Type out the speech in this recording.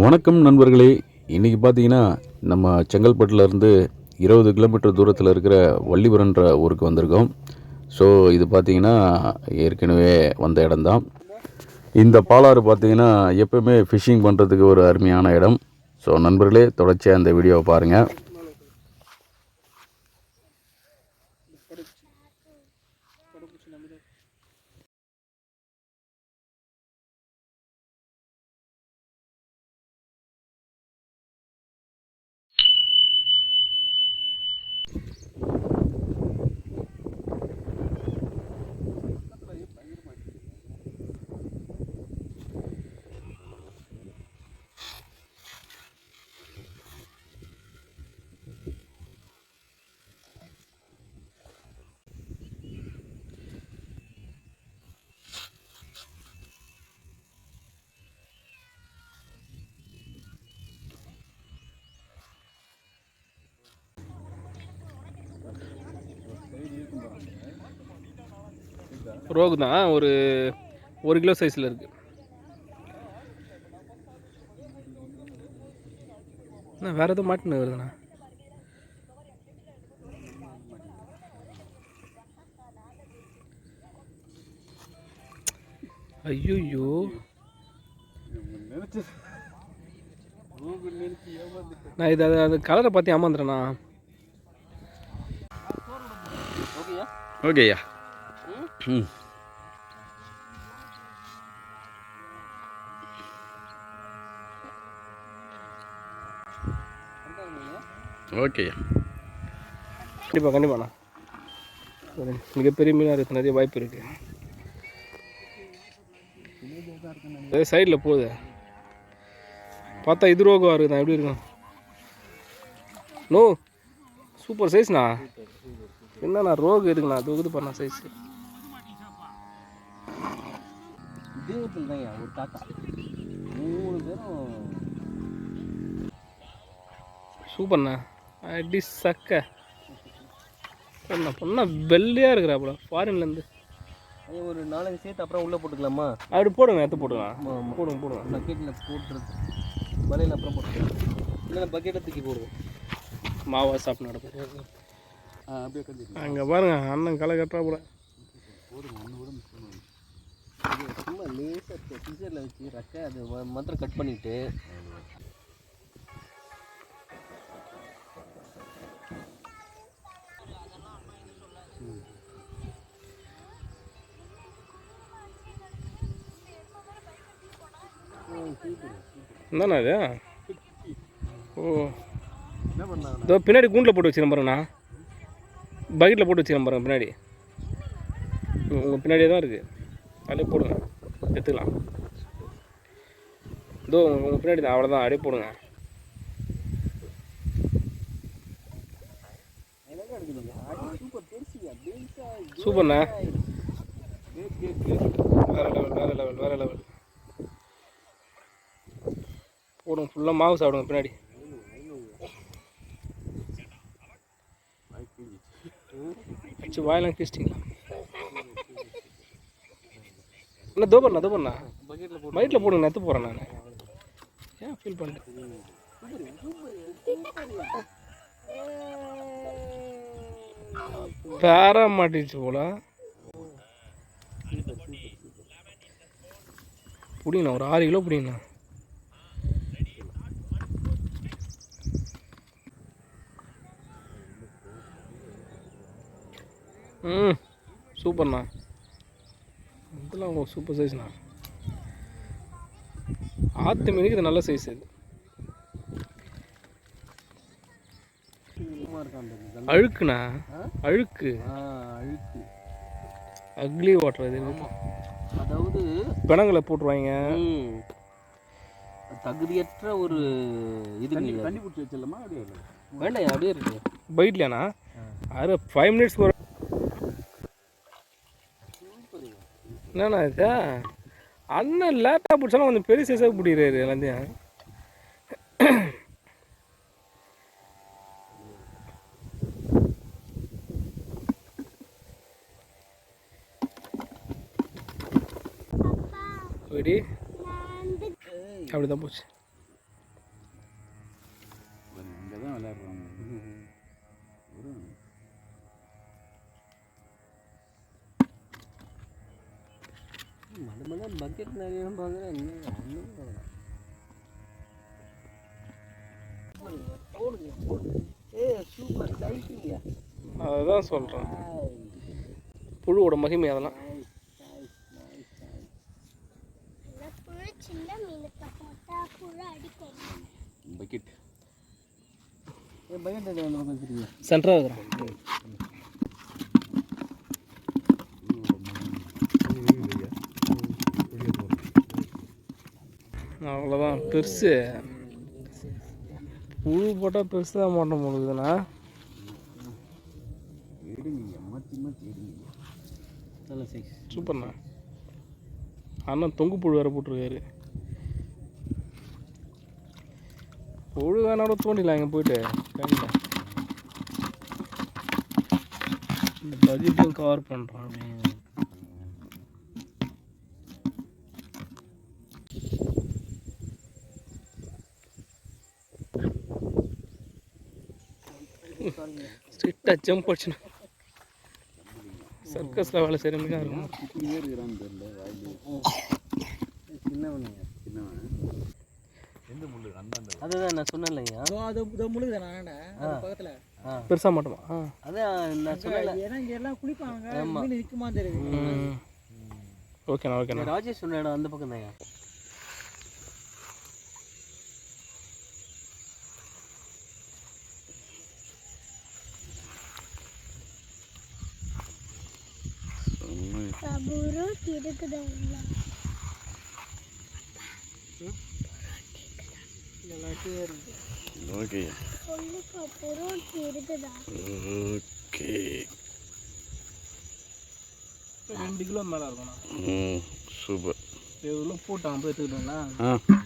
வணக்கம் நண்பர்களே. இன்றைக்கி பார்த்தீங்கன்னா நம்ம செங்கல்பட்டுலேருந்து இருபது கிலோமீட்டர் தூரத்தில் இருக்கிற வள்ளிபுரன்ற ஊருக்கு வந்திருக்கோம். ஸோ இது பார்த்தீங்கன்னா ஏற்கனவே வந்த இடம்தான். இந்த பாலாறு பார்த்தீங்கன்னா எப்பவுமே ஃபிஷிங் பண்ணுறதுக்கு ஒரு அருமையான இடம். ஸோ நண்பர்களே தொடர்ச்சியாக இந்த வீடியோவை பாருங்கள் ரோகு தான் ஒரு ஒரு கிலோ சைஸில் இருக்குது அண்ணா வேறு எதுவும் மாட்டினு வருதுண்ணா. ஐயோ நான் இது அது அது கலரை பார்த்து ஏமாந்துறேண்ணா ஓகேயா? ம். ஓகேயா கண்டிப்பாக கண்டிப்பாண்ணா மிகப்பெரிய மீனாக இருக்குது நிறைய வாய்ப்பு இருக்குது சைடில் போகுது. பார்த்தா இது ரோகம் இருக்குண்ணா எப்படி இருக்கும் நோ சூப்பர் சைஸ்ண்ணா என்னண்ணா ரோகு இருக்குண்ணா. தொகுது பண்ணா சைஸ் இதயத்தில் தான் ஒரு தாத்தா. மூணு பேரும் சூப்பர்ண்ணா. அடி சக்க. பொண்ணா பொண்ணா வெள்ளையாக இருக்கிறாப்புல ஃபாரின்லேருந்து அது ஒரு நாலஞ்சு சேர்த்து அப்புறம் உள்ளே போட்டுக்கலாமா? அப்படி போடுங்க எடுத்து ஆமாம் போடுங்க போடுங்க. பக்கெட்டில் போட்டுறது. வலையில் அப்புறம் போட்டுக்கலாம். இல்லை பக்கெட்டை தூக்கி போடுவோம். மாவா சாப்பிட்டு கஞ்சி அங்கே பாருங்க அண்ணன் களை கட்டுறா போல சும்மா லேசாக சிசரில் வச்சு ரக்க அது மாத்திரம் கட் பண்ணிவிட்டு என்னண்ணா இது. ஓ. இதோ பின்னாடி கூண்டில் போட்டு வச்சுக்கிறேன் பாருங்கண்ணா. பக்கெட்டில் போட்டு வச்சுக்கிறேன் பாருங்க பின்னாடி. உங்கள் பின்னாடியே தான் இருக்குது அப்படியே போடுங்க. எடுத்துக்கலாம். இதோ உங்கள் பின்னாடி தான். அவ்வளோதான் அப்படியே போடுங்க. சூப்பர் சூப்பர்ண்ணா வேறு லெவல் வேறு லெவல் வேறு லெவல் போடுங்க. ஃபுல்லாக மாவு சாப்பிடுங்க பின்னாடி. வாயெல்லாம் வாயெல்லாம் தோபண்ணா தோபண்ணா. பக்கெட்டில் மைட்டில் போடுங்க நெத்து போகிறேன் நான். ஏன் ஃபீல் பண்ணிட்டேன் பேர மாட்டிச்சு போல. பிடிங்கண்ணா ஒரு ஆறு கிலோ பிடிங்கண்ணா. ம் சூப்பர்ண்ணா. இதெல்லாம் சூப்பர் சைஸ்ண்ணா ஆற்று மீனுக்கு இது நல்ல சைஸ் இது. அழுக்குண்ணா? அழுக்கு. அழுக்கு. அக்லி வாட்டர் இது. அதாவது பிணங்களை போட்டுருவாங்க. தகுதியற்ற ஒரு இது தண்ணி பிடிச்சி வச்சிடலாமா? அப்படியே வேண்டாம் அப்படியே இருக்கு. பைட்லையாண்ணா அது ஃபைவ் மினிட்ஸ் என்னண்ணா இது? அண்ணன் லேட்டாக பிடிச்சாலும் கொஞ்சம் பெரிய சைஸாக பிடிக்கிறாரு எல்லாத்தையும். அப்படி தான் போச்சு. மலை மலை பக்கெட் நிறைய பார்க்குறேன் இன்னும் ஒன்றும் காணோம். ஏ சூப்பர் லைட்டியா அதுதான் சொல்கிறேன் புழுவோட மகிமை அதெல்லாம். புழு சின்ன மீனுக்கு போட்டா புழு அடிக்கும் பக்கெட் சென்டராக இருக்கிறேன். அவ்வளோதான் பெருசு. புழு போட்டால் பெருசு தான் மாட்டோம் முடியுதுண்ணா. சூப்பர்ண்ணா. அண்ணன் தொங்கு புழு வேறு போட்டிருக்காரு. புழு வேணாட தோண்டிடலாம் இங்கே போயிட்டு. கையில் பட்ஜெட்டும் கவர் பண்ணுறான் ஸ்ட்ரிக்டாக ஜம்ப் அடிச்சுனா. சர்க்கஸில் வேலை செய்கிற மாதிரி இருக்கும். அதுதான் நான் ஆ. பெருசாக மாட்டோமா? அதான் நான் சொன்னேன்ல. ஏன்னா இங்கே எல்லாம் குளிப்பாங்க. ஓகேண்ணா ஓகேண்ணா. ராஜேஷ் சொன்ன இடம் அந்த பக்கம் தாங்க கபூரு இருக்குதா ஓகே. ஓகே. ரெண்டு கிலோ மேலே இருக்கும்ண்ணா ம் சூப்பர். இது உள்ள போட்டாங்க போய் எடுத்துக்கிட்டோங்களா ஆ.